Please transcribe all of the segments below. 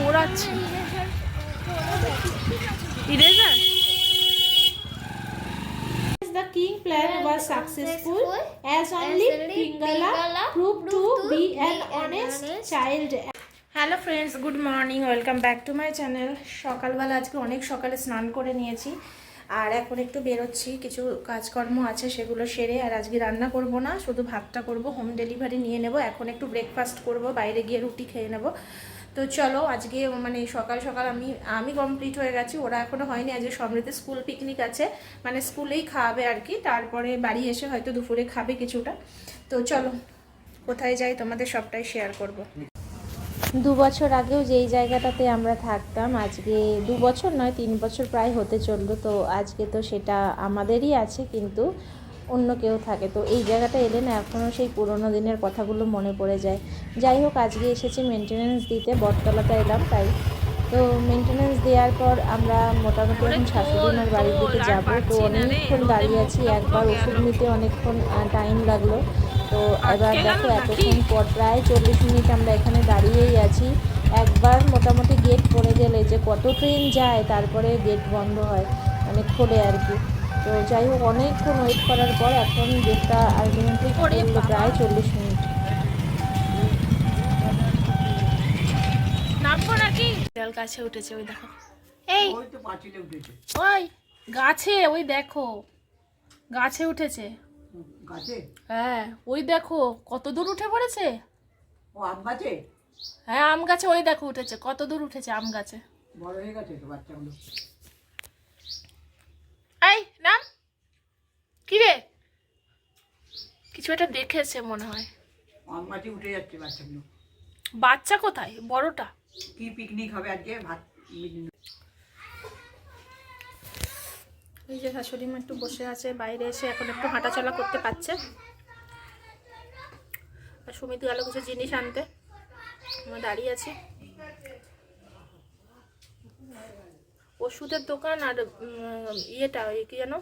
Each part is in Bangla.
পোড়াচ্ছে। Eraser The king plan was successful as only Pingala proved to be an honest child. Hello friends good morning welcome back to my channel সকালবেলা আজকে অনেক সকালে স্নান করে নিয়েছি আর এখন একটু বেরোচ্ছি। কিছু কাজকর্ম আছে সেগুলো সেরে আর আজকে রান্না করব না শুধু ভাতটা করব হোম ডেলিভারি নিয়ে নেব। এখন একটু ব্রেকফাস্ট করব বাইরে গিয়ে রুটি খেয়ে নেব। তো চলো, আজকে মানে সকাল সকাল আমি আমি কমপ্লিট হয়ে গেছি, ওরা এখনও হয়নি, আজকে সমৃদ্ধি স্কুল পিকনিক আছে মানে স্কুলেই খাওয়াবে আর কি, তারপরে বাড়ি এসে হয়তো দুপুরে খাবে কিছুটা। তো চলো, কোথায় যাই তোমাদের সবটাই শেয়ার করব। দু বছর আগেও যেই জায়গাটাতে আমরা থাকতাম, আজকে দু বছর নয়, তিন বছর প্রায় হতে চলল, তো আজকে তো সেটা আমাদেরই আছে, কিন্তু অন্য কেউ থাকে। তো এই জায়গাটা এলে না এখনও সেই পুরোনো দিনের কথাগুলো মনে পড়ে যায়। যাই হোক আজকে এসেছি মেনটেনেন্স দিতে বটতলাতে এলাম তাই। তো মেনটেনেন্স দেওয়ার পর আমরা মোটামুটি এখন শাশুড়িমার বাড়ির দিকে যাব। তো অনেকক্ষণ দাঁড়িয়ে আছি একবার ওষুধ নিতে অনেকক্ষণ টাইম লাগল। তো এবার দেখো এতক্ষণ পর প্রায় চল্লিশ মিনিট আমরা এখানে দাঁড়িয়েই আছি। একবার মোটামুটি গেট পড়ে গেলে যে কত ট্রেন যায় তারপরে গেট বন্ধ হয় মানে খোলে আর কি। তো যাই হোক অনেকক্ষণ ওয়েট করার পর এখন আলটিমেটলি খুললো প্রায় চল্লিশ মিনিট। নামবো নাকি? ডাল গাছে উঠেছে ওই দেখো। এই। ওই তো পাঁচিলে উঠেছে। ওই গাছে ওই দেখো। গাছে উঠেছে। হ্যাঁ ওই দেখো কত দূর উঠে পড়েছে? ও আম গাছে? হ্যাঁ আম গাছে ওই দেখো উঠেছে। কত দূর উঠেছে আম গাছে? বড় হয়ে গেছে তো বাচ্চাগুলো? এই নাম? কি রে? কিছু একটা দেখেছে মনে হয়। আম উঠে যাচ্ছে বাচ্চাগুলো বাচ্চা কোথায়? বড়টা? কি পিকনিক হবে আজকে? ভাত এই যে শাশুড়ি মা একটু বসে আছে বাইরে এসে এখন একটু হাঁটাচলা করতে পারছে। আর সুমিত গেল কিছু জিনিস আনতে। আমরা দাঁড়িয়ে আছি। ওষুধের দোকান আর ইয়েটা ওই কি যেন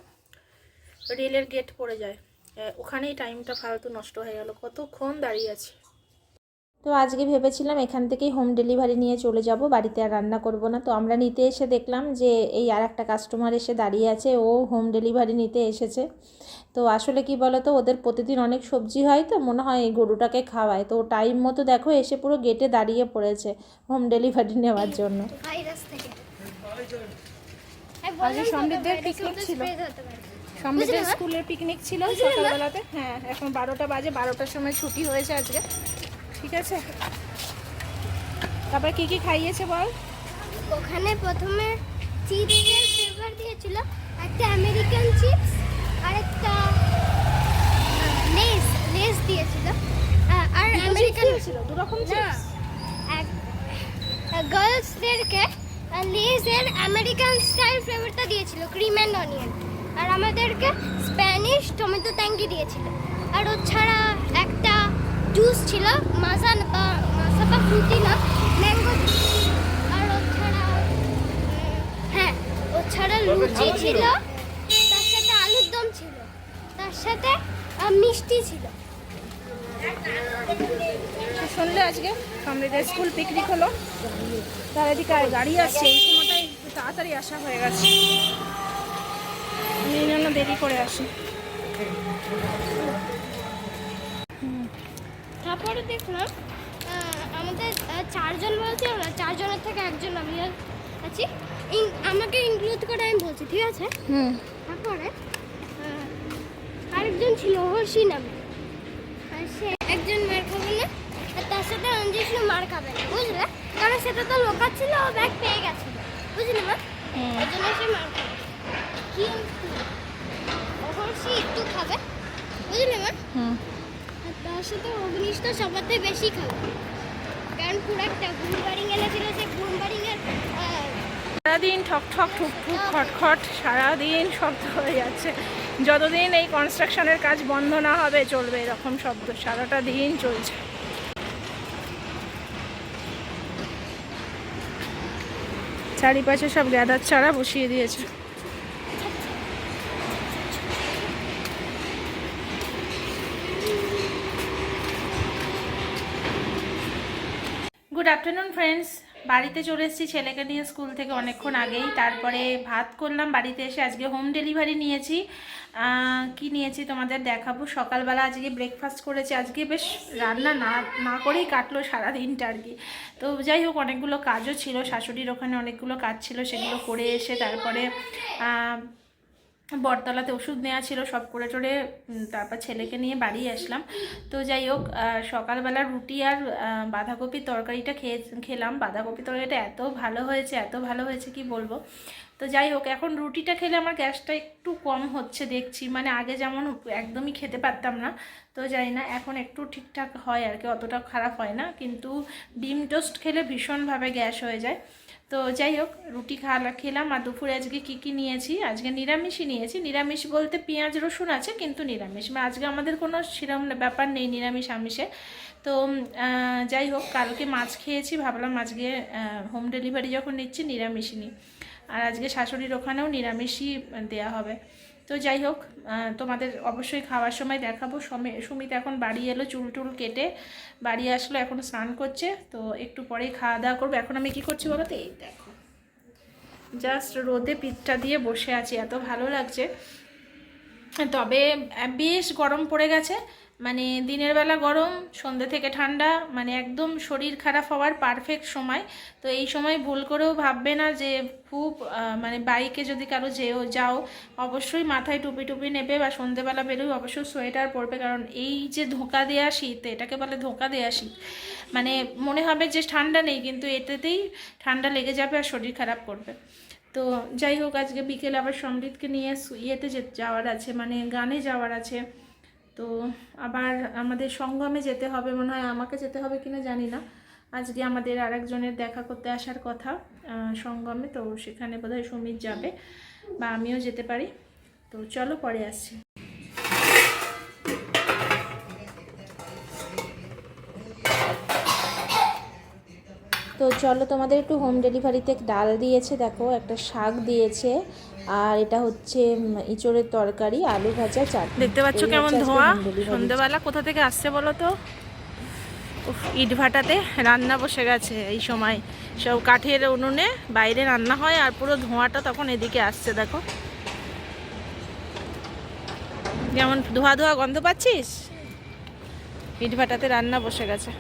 রেলের গেট পড়ে যায়। ওখানেই টাইমটা ফালতু নষ্ট হয়ে গেল। কতক্ষণ দাঁড়িয়ে আছি? তো আজকে ভেবেছিলাম এখান থেকেই হোম ডেলিভারি নিয়ে চলে যাব বাড়িতে আর রান্না করব না। তো আমরা নিতে এসে দেখলাম যে এই আর একটা কাস্টমার এসে দাঁড়িয়ে আছে ও হোম ডেলিভারি নিতে এসেছে। তো আসলে কি বলো তো ওদের প্রতিদিন অনেক সবজি হয় তো মনে হয় এই গরুটাকে খাওয়ায়। তো টাইম মতো দেখো এসে পুরো গেটে দাঁড়িয়ে পড়েছে হোম ডেলিভারি নেওয়ার জন্য। থেকে। আজকে সমৃদ্ধের পিকনিক ছিল। সমৃদ্ধের স্কুলের পিকনিক ছিল সকালবেলাতে। হ্যাঁ এখন বারোটা বাজে বারোটার সময় ছুটি হয়েছে আজকে। ঠিক আছে? তারপরে কি কি খাইয়েছে বল? ওখানে প্রথমে চিপসের ফ্লেভার দিয়েছিল একটা আমেরিকান চিপস আর একটা লেস লেস দিয়েছিল। আ- আর আমেরিকান ছিল দু রকম না গার্লসদেরকে লেসের আমেরিকান স্টাইল ফ্লেভারটা দিয়েছিল ক্রিম অ্যান্ড অনিয়ন আর আমাদেরকে স্প্যানিশ টমেটো ট্যাঙ্কি দিয়েছিল। আর ও ছাড়া একটা জুস ছিল মাজা বা মাজা বা ফ্রুটি না ম্যাঙ্গো আর ও ছাড়া হ্যাঁ ও ছাড়া লুচি ছিল। তার সাথে আলুর দম ছিল তার সাথে মিষ্টি ছিল। শুনলে আজকে সমৃদ্ধের স্কুল পিকনিক হলো। তার এদিকে আর গাড়ি আসছে এই সময়টাই একটু তাড়াতাড়ি আসা হয়ে গেছে। আমি এই জন্য দেরি করে আসি। তারপরে দেখলাম আমাদের চারজন বলছি আমরা চারজনের থেকে একজন আমি আছি। ইন- আমাকে ইনক্লুড করে আমি বলছি ঠিক আছে? তারপরে আরেকজন ছিল হর্ষি নামে সে একজন মার খাবে না আর তার সাথে অঞ্জেশু মার খাবে না বুঝলে? কারণ সেটা তো লোকার ছিল ও ব্যাগ পেয়ে গেছিল বুঝলি মা? ওই জন্য সে মার খাবে। কিন্তু ও হর্ষি একটু খাবে বুঝলি মা? আর তার সাথে অগ্নিশ তো সবার থেকে বেশি খাবে। কারণ পুরো একটা ঘুম বাড়ি এনেছিল সে ঘুম বাড়ি সারাদিন ঠক ঠক ঠুক ঠুক খট খট সারাদিন শব্দ হয়ে যাচ্ছে। যতদিন এই কনস্ট্রাকশনের কাজ বন্ধ না হবে, চলবে এরকম শব্দ। সারাটা দিন চলছে। চারিপাশে সব গ্যাদার চারা বসিয়ে দিয়েছে। গুড আফটারনুন ফ্রেন্ডস বাড়িতে চলে এসেছি ছেলেকে নিয়ে স্কুল থেকে অনেকক্ষণ আগেই। তারপরে ভাত করলাম, বাড়িতে এসে আজকে হোম ডেলিভারি নিয়েছি। কি নিয়েছি তোমাদের দেখাবো? সকালবেলা আজকে ব্রেকফাস্ট করেছি। আজকে বেশ রান্না না না করেই কাটলো সারাদিনটা আর কি। তো যাই হোক, অনেকগুলো কাজও ছিল। শাশুড়ির ওখানে অনেকগুলো কাজ ছিল, সেগুলো করে এসে তারপরে বটতলাতে ওষুধ নেওয়া ছিল, সব করে টোরে তারপর ছেলেকে নিয়ে বাড়ি আসলাম। তো যাই হোক সকালবেলা রুটি আর বাঁধাকপির তরকারিটা খেয়ে, খেলাম। বাঁধাকপির তরকারিটা এত ভালো হয়েছে, এত ভালো হয়েছে কি বলব? তো যাই হোক, এখন রুটিটা খেলে আমার গ্যাসটা একটু কম হচ্ছে দেখছি। মানে আগে যেমন একদমই খেতে পারতাম না। তো জানি না, এখন একটু ঠিকঠাক হয় আর কি, অতটা খারাপ হয় না। কিন্তু ডিম টোস্ট খেলে ভীষণভাবে গ্যাস হয়ে যায়। তো যাই হোক, রুটি খাওয়া খেলাম। আর দুপুরে আজকে কী কী নিয়েছি? আজকে নিরামিষই নিয়েছি। নিরামিষ বলতে পেঁয়াজ, রসুন আছে, কিন্তু নিরামিষ। মানে আজকে আমাদের কোনো সেরকম ব্যাপার নেই নিরামিষ আমিষে। তো যাই হোক, কালকে মাছ খেয়েছি। ভাবলাম আজকে হোম ডেলিভারি যখন নিচ্ছি, নিরামিষই নিই। আর আজকে শাশুড়ির ওখানেও নিরামিষই দেওয়া হবে। তো যাই হোক তোমাদের অবশ্যই খাওয়ার সময় দেখাবো। সমে সুমিত এখন বাড়ি এলো, চুল টুল কেটে বাড়ি আসলো, এখন স্নান করছে। তো একটু পরেই খাওয়া দাওয়া করব। এখন আমি কি করছি বলো তো? এই দেখো। জাস্ট রোদে পিঠটা দিয়ে বসে আছি, এত ভালো লাগছে। তবে বেশ গরম পড়ে গেছে। মানে দিনের বেলা গরম সন্ধ্যে থেকে ঠান্ডা মানে একদম শরীর খারাপ হওয়ার পারফেক্ট সময়। তো এই সময় ভুল করেও ভাববে না যে খুব মানে বাইকে যদি কারও যেও, যাও, অবশ্যই মাথায় টুপি টুপি নেবে বা সন্ধ্যেবেলা বেরোই অবশ্যই সোয়েটার পরবে। কারণ এই যে ধোঁকা দেওয়া শীত, এটাকে বলে ধোঁকা দেওয়া শীত। মানে মনে হবে যে ঠান্ডা নেই, কিন্তু এটাতেই ঠান্ডা লেগে যাবে আর শরীর খারাপ করবে। তো যাই হোক, আজকে বিকেলে আবার সমৃদ্ধকে নিয়ে ইয়েতে যাওয়ার আছে মানে গানে যাওয়ার আছে। তো আবার আমাদের সঙ্গমে যেতে হবে, মনে হয় আমাকে যেতে হবে কিনা জানি না। আজকে আমাদের আরেকজনের দেখা করতে আসার কথা সঙ্গমে, তো সেখানে বোধহয় সুমিত যাবে বা আমিও যেতে পারি। তো চলো পরে আসছি। তো চলো তোমাদের একটু হোম ডেলিভারিতে ডাল দিয়েছে দেখো একটা শাক দিয়েছে আর এটা হচ্ছে ইঁচড়ের তরকারি আলু ভাজা চাটনি। দেখতে পাচ্ছ কেমন ধোঁয়া? সন্ধ্যেবেলা কোথা থেকে আসছে বলো তো? ইট ভাটাতে রান্না বসে গেছে এই সময়। সব কাঠের উনুনে বাইরে রান্না হয় আর পুরো ধোঁয়াটা তখন এদিকে আসছে দেখো। যেমন ধোয়া ধোয়া গন্ধ পাচ্ছিস? ইট ভাটাতে রান্না বসে গেছে।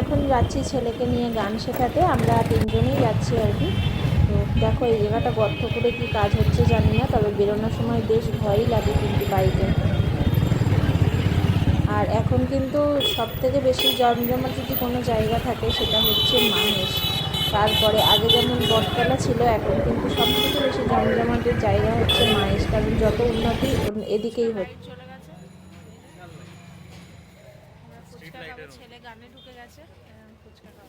এখন যাচ্ছি ছেলেকে নিয়ে গান শেখাতে। আমরা তিনজনেই যাচ্ছি আর কি। তো দেখো, এই জায়গাটা গর্ত করে কী কাজ হচ্ছে জানি না, তবে বেরোনোর সময় বেশ ভয়ই লাগে কিন্তু বাইকে। আর এখন কিন্তু সব থেকে বেশি জমজমাট যদি কোনো জায়গা থাকে, সেটা হচ্ছে মাহেশ। তারপরে আগে যেমন বটতলা ছিল, এখন কিন্তু সব থেকে বেশি জমজমাটের জায়গা হচ্ছে মাহেশ। কারণ যত উন্নতি, এদিকেই হচ্ছে চলে গেছে ফুচকা খাব ছেলে গানে ঢুকে গেছে আহ, ফুচকা খাব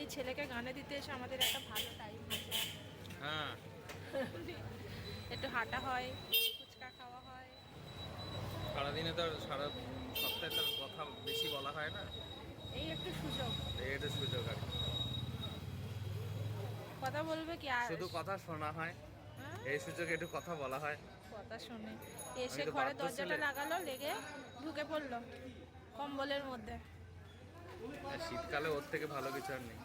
এই ছেলেকে গানে দিতে এসে আমাদের একটা ভালো টাইম আছে হ্যাঁ। একটু হাঁটা হয় ফুচকা খাওয়া হয়। সারাদিনে তো সারা সপ্তাহে তার কথা বেশি বলা হয় না। এই একটু সুযোগ। এই এটা সুযোগ আর কথা বলবে কি আর? শুধু কথা শোনা হয়। হ্যাঁ? এই সুযোগে একটু কথা বলা হয়। কথা শুনে। এসে তো বাধ্য দরজাটা লাগালো লেগে ঢুকে পড়ল কম্বলের মধ্যে। শীতকালে ওর থেকে ভালো কিছু আর নেই।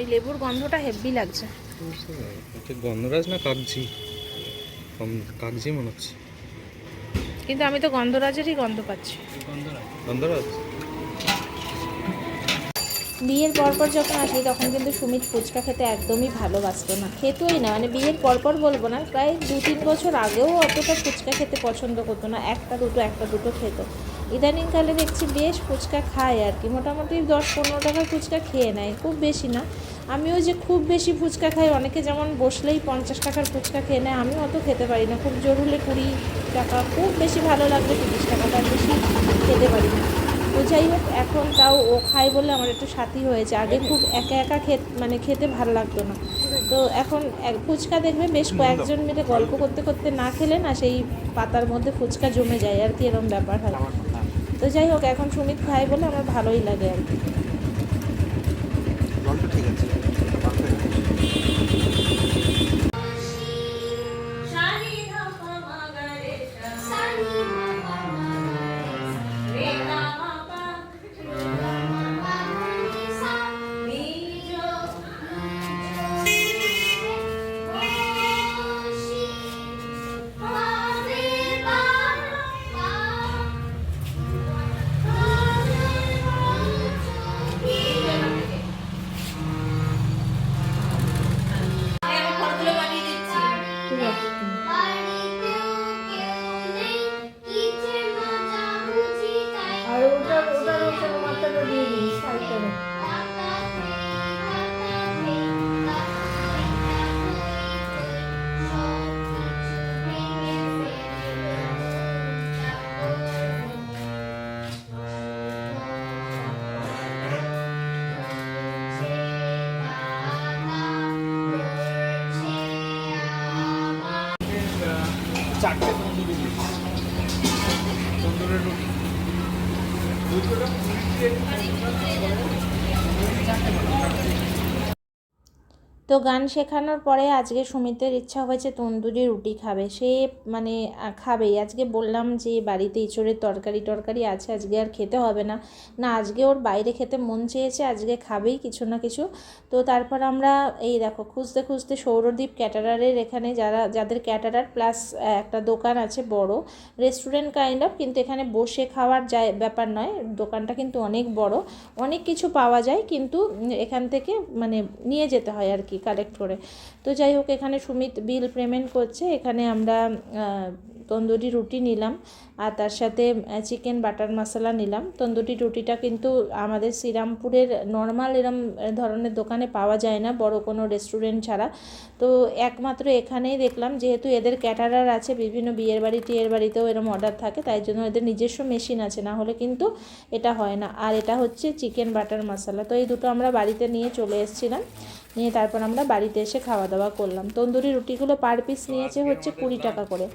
এই লেবুর গন্ধটা হেভি লাগছে। গন্ধরাজ না কাগজি কাগজি মনে হচ্ছে। কিন্তু আমি তো গন্ধরাজেরই গন্ধ পাচ্ছি। গন্ধরাজ? বিয়ের পরপর যখন আসি, তখন কিন্তু সুমিত ফুচকা খেতে একদমই ভালোবাসতো না। খেতোই না মানে বিয়ের পরপর বলব না, প্রায় দু তিন বছর আগেও অতটা ফুচকা খেতে পছন্দ করতো না, একটা দুটো একটা দুটো খেত। ইদানিংকালে দেখছি বেশ ফুচকা খায় আর কি, মোটামুটি দশ পনেরো টাকার ফুচকা খেয়ে নেয়, খুব বেশি না। আমিও যে খুব বেশি ফুচকা খাই, অনেকে যেমন বসলেই পঞ্চাশ টাকার ফুচকা খেয়ে নেয় আমি অত খেতে পারি না, খুব জোর হলে কুড়ি টাকা, খুব বেশি ভালো লাগলে তিরিশ টাকা, তার বেশি খেতে পারি না। তো যাই হোক এখন তাও ও খায় বলে আমার একটু সাথী হয়েছে। আগে খুব একা একা খেত মানে খেতে ভালো লাগতো না। তো এখন এক- ফুচকা দেখবে বেশ কয়েকজন মিলে গল্প করতে করতে না খেলে না সেই পাতার মধ্যে ফুচকা জমে যায় আর কি এরকম ব্যাপার হয়। তো যাই হোক এখন সুমিত খায় বলে আমার ভালোই লাগে আর কি। চারটে তন্দুরি তন্দুরের রুটি। তো গান শেখানোর পরে আজকে সুমিতের ইচ্ছা হয়েছে তন্দুরি রুটি খাবে। সে মানে খাবেই। আজকে বললাম যে, বাড়িতে ইঁচড়ের তরকারি, টরকারি আছে, আজকে আর খেতে হবে না। না, আজকে ওর বাইরে খেতে মন চেয়েছে, আজকে খাবেই কিছু না কিছু। তো তারপর আমরা, এই দেখো, খুঁজতে খুঁজতে সৌরদ্বীপ ক্যাটারারের এখানে যারা, যাদের ক্যাটারার প্লাস একটা দোকান আছে বড়, রেস্টুরেন্ট কাইন্ড অফ কিন্তু এখানে বসে খাওয়ার যায় ব্যাপার নয়। দোকানটা কিন্তু অনেক বড়। অনেক কিছু পাওয়া যায়, কিন্তু এখান থেকে মানে নিয়ে যেতে হয় আর কি। কালেক্ট করে। তো যাই হোক, এখানে সুমিত বিল পেমেন্ট করছে। এখানে আমরা তন্দুরি রুটি নিলাম আর তার সাথে চিকেন বাটার মশলা নিলাম। তন্দুরি রুটিটা কিন্তু আমাদের শ্রীরামপুরের নর্মাল এরম ধরনের দোকানে পাওয়া যায় না, বড় কোনো রেস্টুরেন্ট ছাড়া। তো একমাত্র এখানেই দেখলাম, যেহেতু এদের ক্যাটারার আছে, বিভিন্ন বিয়ের বাড়ি, টিয়ের বাড়িতেও এরম অর্ডার থাকে, তাই জন্য এদের নিজস্ব মেশিন আছে, না হলে কিন্তু এটা হয় না। আর এটা হচ্ছে চিকেন বাটার মশলা তো এই দুটো আমরা বাড়িতে নিয়ে চলে এসেছিলাম। নিয়ে তারপর আমরা বাড়িতে এসে খাওয়া দাওয়া করলাম। তন্দুরি রুটিগুলো পার পিস নিয়েছে হচ্ছে কুড়ি টাকা করে।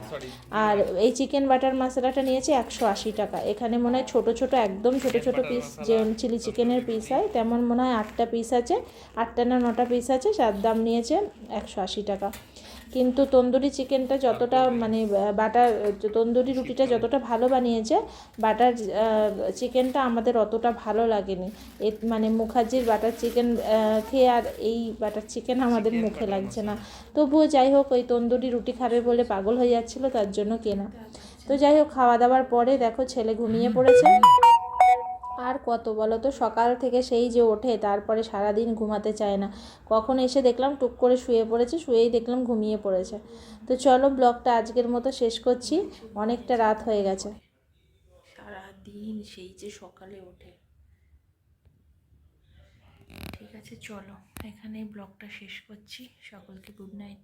আর এই চিকেন বাটার মশলাটা নিয়েছে একশো আশি টাকা। এখানে মনে হয় ছোটো ছোটো, একদম ছোটো ছোটো পিস যে চিলি চিকেনের পিস হয়, তেমন মনে হয় আটটা পিস আছে, আটটা না নটা পিস আছে তার দাম নিয়েছে একশো আশি টাকা। কিন্তু তন্দুরি চিকেনটা যতটা মানে বাটার তন্দুরি রুটিটা যতটা ভালো বানিয়েছে বাটার চিকেনটা আমাদের অতটা ভালো লাগেনি। এ মানে মুখার্জির বাটার চিকেন খেয়ে আর এই বাটার চিকেন আমাদের মুখে লাগছে না। তবুও যাই হোক ওই তন্দুরি রুটি খাবে বলে পাগল হয়ে যাচ্ছিল তার জন্য কেনা। তো যাই হোক খাওয়া দাওয়ার পরে দেখো ছেলে ঘুমিয়ে পড়েছে। আর কত বলো তো? সকাল থেকে সেই যে ওঠে, তারপরে সারাদিন ঘুমাতে চায় না। কখন এসে দেখলাম টুক করে শুয়ে পড়েছে, শুয়েই দেখলাম ঘুমিয়ে পড়েছে। তো চলো ব্লগটা আজকের মতো শেষ করছি। অনেকটা রাত হয়ে গেছে। সারাদিন সেই যে সকালে ওঠে। ঠিক আছে, চলো। এখানেই ব্লগটা শেষ করছি। সকলকে গুড নাইট